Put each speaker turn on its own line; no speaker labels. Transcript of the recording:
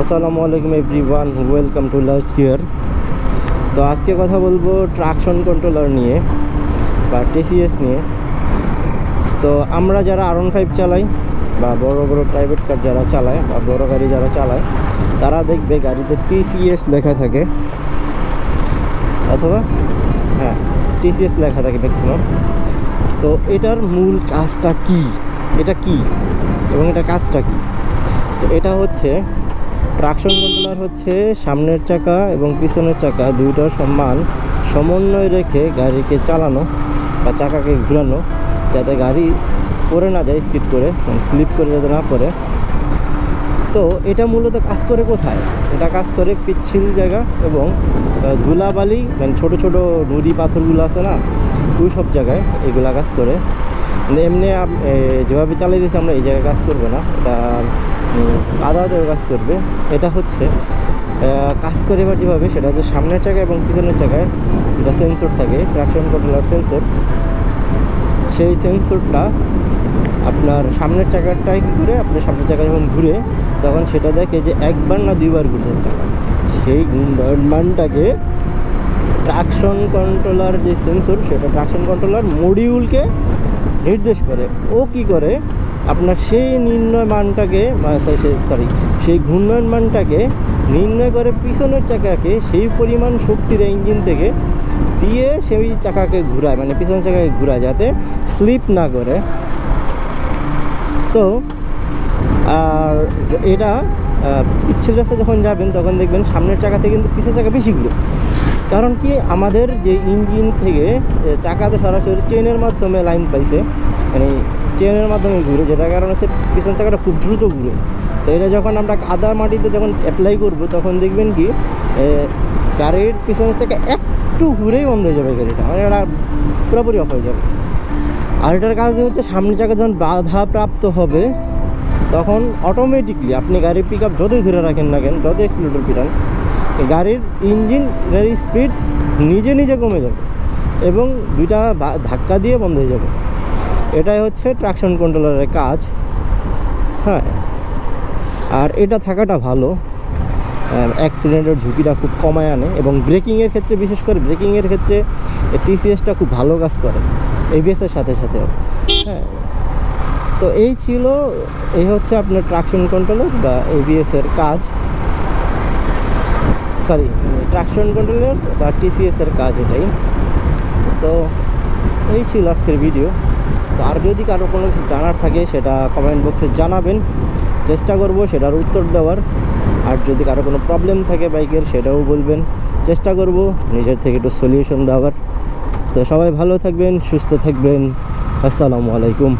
আসসালামু আলাইকুম everyone, welcome to Last Gear. তো আজকে কথা বলব ট্রাকশন কন্ট্রোলার নিয়ে বা টিসিএস নিয়ে। তো আমরা যারা আর ফাইভ চালাই বা বড় বড় প্রাইভেট কার যারা চালায় বা বড় গাড়ি যারা চালায়, তারা দেখবে গাড়িতে টিসিএস লেখা থাকে। অথবা হ্যাঁ টিসিএস লেখা থাকে ম্যাক্সিমাম তো এটার মূল কাজটা কি? এটা কি? এবং এটা কাজটা কি? তো এটা হচ্ছে ট্রাকশন কন্ট্রোলার হচ্ছে সামনের চাকা এবং পিছনের চাকা দুইটার সমান সমন্বয় রেখে গাড়িকে চালানো বা চাকাকে ঘুরানো যাতে গাড়ি পড়ে না যায় স্কিড করে মানে স্লিপ করে যাতে না পড়ে। তো এটা মূলত কাজ করে কোথায়? এটা কাজ করে পিচ্ছিল জায়গা এবং ধুলাবালি মানে ছোটো ছোটো নদী পাথরগুলো আছে না, ওই সব জায়গায় এগুলা কাজ করে। কিন্তু এমনি যেভাবে চালিয়ে দিয়েছি আমরা এই জায়গায় কাজ করব না। এটা আদা আদাও কাজ করবে। এটা হচ্ছে কাজ করে এবার যেভাবে, সেটা হচ্ছে সামনের চাকা এবং পিছনের চাকায় যেটা সেন্সর থাকে ট্রাকশন কন্ট্রোলার সেন্সর সেই সেন্সরটা আপনার সামনের চাকাটাই কী আপনার সামনের চাকা যখন ঘুরে, তখন সেটা দেখে যে একবার না দুইবার ঘুরছে চাকা। সেই মানটাকে ট্রাকশন কন্ট্রোলার যে সেন্সর সেটা ট্রাকশন কন্ট্রোলার মডিউলকে নির্দেশ করে। ও কি করে আপনার সেই নির্ণয় মানটাকে সরি সেই ঘূর্ণয়ন মানটাকে নির্ণয় করে পিছনের চাকাকে সেই পরিমাণ শক্তি দেয় ইঞ্জিন থেকে, দিয়ে সেই চাকাকে ঘুরায় মানে পিছনের চাকাকে ঘুরায় যাতে স্লিপ না করে। তো, আর এটা পিচ্ছিল রাস্তা যখন যাবেন, তখন দেখবেন সামনের চাকা থেকে কিন্তু পিছের চাকা বেশি ঘুরে। কারণ কি, আমাদের যে ইঞ্জিন থেকে চাকাতে সরাসরি চেনের মাধ্যমে লাইন পাইছে মানে চেনের মাধ্যমে ঘুরে, যেটার কারণ হচ্ছে পিছন চাকাটা খুব দ্রুত ঘুরে। তো এটা যখন আমরা কাদা মাটিতে যখন অ্যাপ্লাই করব, তখন দেখবেন কি গাড়ির পিছনের চাকা একটু ঘুরেই বন্ধ হয়ে যাবে গাড়িটা। মানে এটা পুরোপুরি অফ হয়ে যাবে। আর এটার কাজ হচ্ছে সামনের চাকা যখন বাধা প্রাপ্ত হবে, তখন অটোমেটিকলি আপনি গাড়ির পিক আপ যতই ধরে রাখেন না কেন যত এক্সিলেটর পিটান, গাড়ির ইঞ্জিন গাড়ির স্পিড নিজে নিজে কমে যাবে এবং দুইটা ধাক্কা দিয়ে বন্ধ হয়ে যাবে। এটাই হচ্ছে ট্রাকশন কন্ট্রোলারের কাজ। হ্যাঁ আর এটা থাকাটা ভালো। অ্যাক্সিডেন্টের ঝুঁকিটা খুব কমায় আনে এবং ব্রেকিংয়ের ক্ষেত্রে, বিশেষ করে ব্রেকিংয়ের ক্ষেত্রে টিসিএসটা খুব ভালো কাজ করে এবিএসের সাথে সাথেও। হ্যাঁ তো এই ছিল, এই হচ্ছে আপনার ট্রাকশন কন্ট্রোলার বা এবিএসের কাজ। সরি ট্রাকশন কন্ট্রোলার বা টিসিএসের কাজ এটাই। তো এই ছিল আজকের ভিডিও তো আর যদি কারও কোনো কিছু জানার থাকে, সেটা কমেন্ট বক্সে জানাবেন। চেষ্টা করব সেটার উত্তর দেওয়ার। আর যদি কারও কোনো প্রবলেম থাকে বাইকের, সেটাও বলবেন। চেষ্টা করব নিজের থেকে একটু সলিউশন দেওয়ার। তো সবাই ভালো থাকবেন, সুস্থ থাকবেন। আসসালামু আলাইকুম।